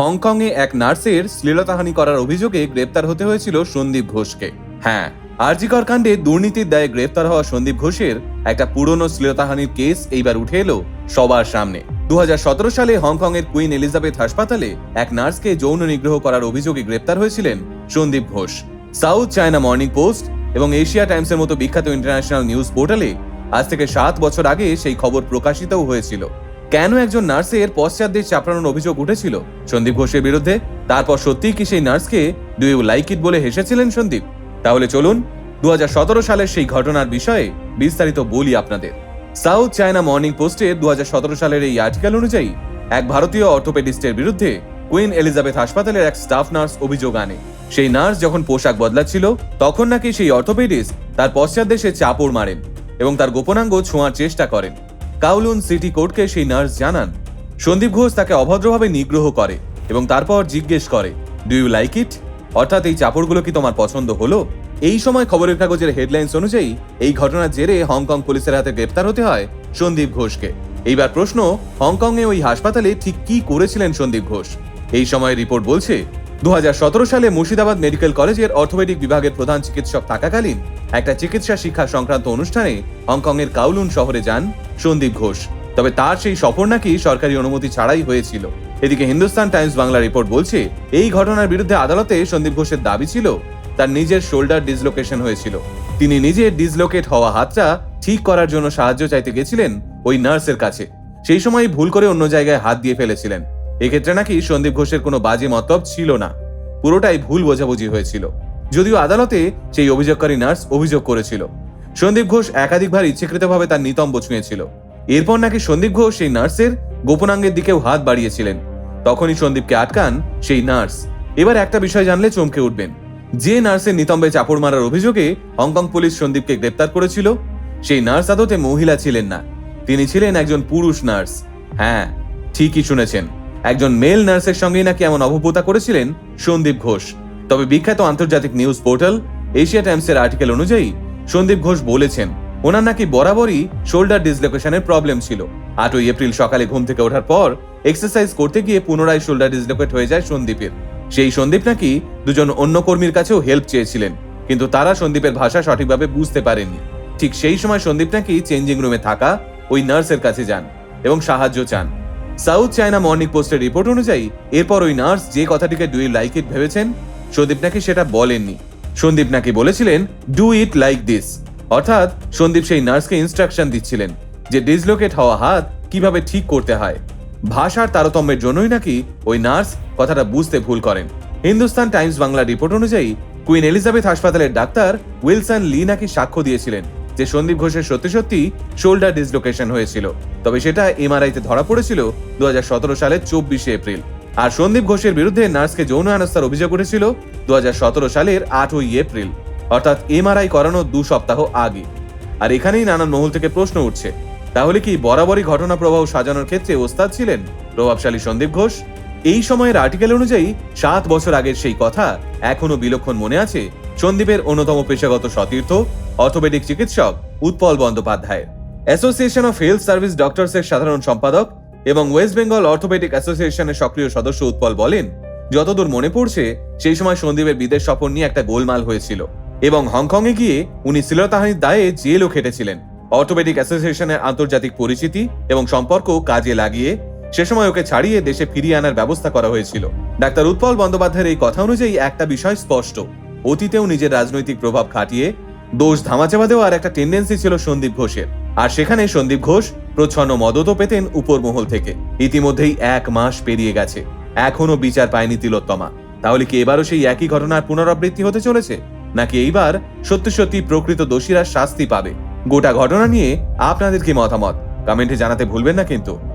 হংকংয়ে এক নার্সের শ্লীলতাহানি করার অভিযোগে গ্রেপ্তার হতে হয়েছিল সন্দীপ ঘোষকে। হ্যাঁ আরজিকর কাণ্ডে দুর্নীতির দায়ে গ্রেপ্তার হওয়া সন্দীপ ঘোষের একটা পুরনো শ্লীলতাহানির কেস এইবার উঠে এলো সবার সামনে। দু হাজার সতেরো সালে হংকংয়ের কুইন এলিজাবেথ হাসপাতালে এক নার্সকে যৌন নিগ্রহ করার অভিযোগে গ্রেপ্তার হয়েছিলেন Sandip Ghosh. South China Morning Post এবং এশিয়া টাইমসের মতো বিখ্যাত ইন্টারন্যাশনাল নিউজ পোর্টালে আজ থেকে সাত বছর আগে সেই খবর প্রকাশিতও হয়েছিল। কেন একজন নার্সের পশ্চাৎদের চাপড়ানোর অভিযোগ উঠেছিল? সন্দীপ ঘোষের বিরুদ্ধে? তারপর সত্যিই কি সেই নার্সকে ডু ইউ লাইক ইট বলে হেসেছিলেন সন্দীপ? তাহলে চলুন দু হাজার সতেরো সালের সেই ঘটনার বিষয়ে বিস্তারিত বলি আপনাদের। সাউথ চায়না মর্নিং পোস্টে দুহাজার সতেরো সালের এই আর্টিকেল অনুযায়ী, এক ভারতীয় অর্থোপেডিস্টের বিরুদ্ধে কুইন এলিজাবেথ হাসপাতালের এক স্টাফ নার্স অভিযোগ আনে। সেই নার্স যখন পোশাক বদলাচ্ছিল, তখন নাকি সেই অর্থোপেডিস্ট তার পশ্চাৎদেশে চাপড় মারেন এবং তার গোপনাঙ্গ ছোঁয়ার চেষ্টা করেন। কাউলুন সিটি কোর্টকে সেই নার্স জানান, সন্দীপ ঘোষ তাকে অভদ্রভাবে নিগ্রহ করে এবং তারপর জিজ্ঞেস করে ডু ইউ লাইক ইট অর্থাৎ এই চাপড়গুলো কি তোমার পছন্দ হলো? এই সময় খবরের কাগজের হেডলাইন্স অনুযায়ী এই ঘটনার জেরে হংকং পুলিশের হাতে গ্রেপ্তার হতে হয় সন্দীপ ঘোষকে। এইবার প্রশ্ন, হংকংয়ে ওই হাসপাতালে ঠিক কি করেছিলেন সন্দীপ ঘোষ? এই সময় রিপোর্ট বলছে দু হাজার সতেরো সালে মুর্শিদাবাদ মেডিকেল কলেজের অর্থোপেডিক বিভাগের প্রধান চিকিৎসক থাকাকালীন একটা চিকিৎসা শিক্ষা সংক্রান্ত অনুষ্ঠানে হংকংয়ের কাউলুন শহরে যান সন্দীপ ঘোষ। তবে তার সেই সফর নাকি সরকারি অনুমতি ছাড়াই হয়েছিল। এদিকে হিন্দুস্তান টাইমস বাংলা রিপোর্ট বলছে, এই ঘটনার বিরুদ্ধে আদালতে সন্দীপ ঘোষের দাবি ছিল, তার নিজের শোল্ডার ডিসলোকেশন হয়েছিল। তিনি নিজে ডিসলোকেট হওয়া হাতটা ঠিক করার জন্য সাহায্য চাইতে গেছিলেন ওই নার্সের কাছে। সেই সময় ভুল করে অন্য জায়গায় হাত দিয়ে ফেলেছিলেন। এক্ষেত্রে নাকি সন্দীপ ঘোষের কোনো বাজে মতলব ছিল না। পুরোটাই ভুল বোঝাবুঝি হয়েছিল। যদিও আদালতে সেই অভিযোগকারী নার্স অভিযোগ করেছিল। সন্দীপ ঘোষ একাধিকবার ইচ্ছাকৃতভাবে তার নিতম্ব ছুঁয়েছিল। এরপর নাকি সন্দীপ ঘোষ সেই নার্সের গোপনাঙ্গের দিকেও হাত বাড়িয়েছিলেন। তখনই সন্দীপকে আটকান সেই নার্স। এবার একটা বিষয় জানলে চমকে উঠবেন। যে নার্সের নিতম্বে চাপড় মারার অভিযোগে হংকং পুলিশ সন্দীপকে গ্রেপ্তার করেছিল, সেই নার্স আদতে মহিলা ছিলেন না। তিনি ছিলেন একজন পুরুষ নার্স। হ্যাঁ ঠিকই শুনেছেন। একজন মেল নার্সের সঙ্গেই নাকি এমন অভব্যতা করেছিলেন? সন্দীপ ঘোষ। তবে বিখ্যাত আন্তর্জাতিক নিউজ পোর্টাল এশিয়া টাইমসের আর্টিকেল অনুযায়ী, সন্দীপ ঘোষ বলেছেন, ওনার নাকি বরাবরই শোল্ডার ডিসলোকেশনের প্রবলেম ছিল। আটই এপ্রিল সকালে ঘুম থেকে ওঠার পর এক্সারসাইজ করতে গিয়ে পুনরায় শোল্ডার ডিসলোকেট হয়ে যায় সন্দীপের। সেই সন্দীপ নাকি দুজন অন্য কর্মীর কাছেও হেল্প চেয়েছিলেন, কিন্তু তারা সন্দীপের ভাষা সঠিকভাবে বুঝতে পারেননি। ঠিক সেই সময় সন্দীপ নাকি চেঞ্জিং রুমে থাকা ওই নার্সের কাছে যান এবং সাহায্য চান। সাউথ চায়না মর্নিং পোস্টের রিপোর্ট অনুযায়ী, এরপর ওই নার্স যে কথাটিকে ডু ইউ লাইক ইট ভেবেছেন, সন্দীপ নাকি সেটা বলেননি। সন্দীপ নাকি বলেছিলেন, ডু ইট লাইক দিস। অর্থাৎ, সন্দীপ সেই নার্সকে ইনস্ট্রাকশন দিচ্ছিলেন যে ডিসলোকেট হওয়া হাত কীভাবে ঠিক করতে হয়। ভাষার তারতম্যের জন্যই নাকি ওই নার্স কথাটা বুঝতে ভুল করেন। হিন্দুস্তান টাইমস বাংলা রিপোর্ট অনুযায়ী, কুইন এলিজাবেথ হাসপাতালের ডাক্তার উইলসন লি নাকি সাক্ষ্য দিয়েছিলেন যে সন্দীপ ঘোষের সত্যি সত্যি শোল্ডার ডিসলোকেশন হয়েছিল। তবে সেটা এমআরআইতে ধরা পড়েছিল দু হাজার সতেরো সালের চব্বিশে এপ্রিল। আর সন্দীপ ঘোষের বিরুদ্ধে নার্সকে যৌন হেনস্থার অভিযোগ উঠেছিল দু সালের আটই এপ্রিল। অর্থাৎ এমআরআই করানোর দু সপ্তাহ আগে। আর এখানেই নানান মহল থেকে প্রশ্ন উঠছে, তাহলে কি বরাবরই ঘটনা প্রবাহ সাজানোর ক্ষেত্রে ওস্তাদ ছিলেন প্রভাবশালী সন্দীপ ঘোষ? এই সময়ের আর্টিকেল অনুযায়ী সাত বছর আগের সেই কথা এখনও বিলক্ষণ মনে আছে সন্দীপের অন্যতম পেশাগত সতীর্থ, অর্থোপেডিক চিকিৎসক উৎপল বন্দ্যোপাধ্যায়ের। Association of health service doctors এর সাধারণ সম্পাদক এবং ওয়েস্ট বেঙ্গল অর্থোপেডিক অ্যাসোসিয়েশনের সক্রিয় সদস্য উৎপল বলেন, যতদূর মনে পড়ছে, সেই সময় সন্দীপের বিদেশ সফর নিয়ে একটা গোলমাল হয়েছিল এবং হংকংয়ে গিয়ে উনি শ্লীলতাহানির দায়ে জেলও খেটেছিলেন। অর্থোপেডিক অ্যাসোসিয়েশনের আন্তর্জাতিক পরিচিতি এবং সম্পর্ক কাজে লাগিয়ে সে সময় ওকে ছাড়িয়ে দেশে ফিরিয়ে আনার ব্যবস্থা করা হয়েছিল। ডাক্তার উৎপল বন্দ্যোপাধ্যায়ের এই কথা অনুযায়ী একটা বিষয় স্পষ্ট, অতীতেও নিজের রাজনৈতিক প্রভাব খাটিয়ে দোষ ধামাচাপা দেওয়ার একটা টেন্ডেন্সি ছিল সন্দীপ ঘোষের। আর সেখানে সন্দীপ ঘোষ, প্রচ্ছন্ন মদতও পেতেন উপরমহল থেকে। ইতিমধ্যেই এক মাস পেরিয়ে গেছে। এখনও বিচার পায়নি তিলোত্তমা। তাহলে কি এবারও সেই একই ঘটনার পুনরাবৃত্তি হতে চলেছে? নাকি এইবার সত্য সত্যি প্রকৃত দোষীরা শাস্তি পাবে? গোটা ঘটনা নিয়ে আপনাদের কি মতামত? কমেন্টে জানাতে ভুলবেন না কিন্তু।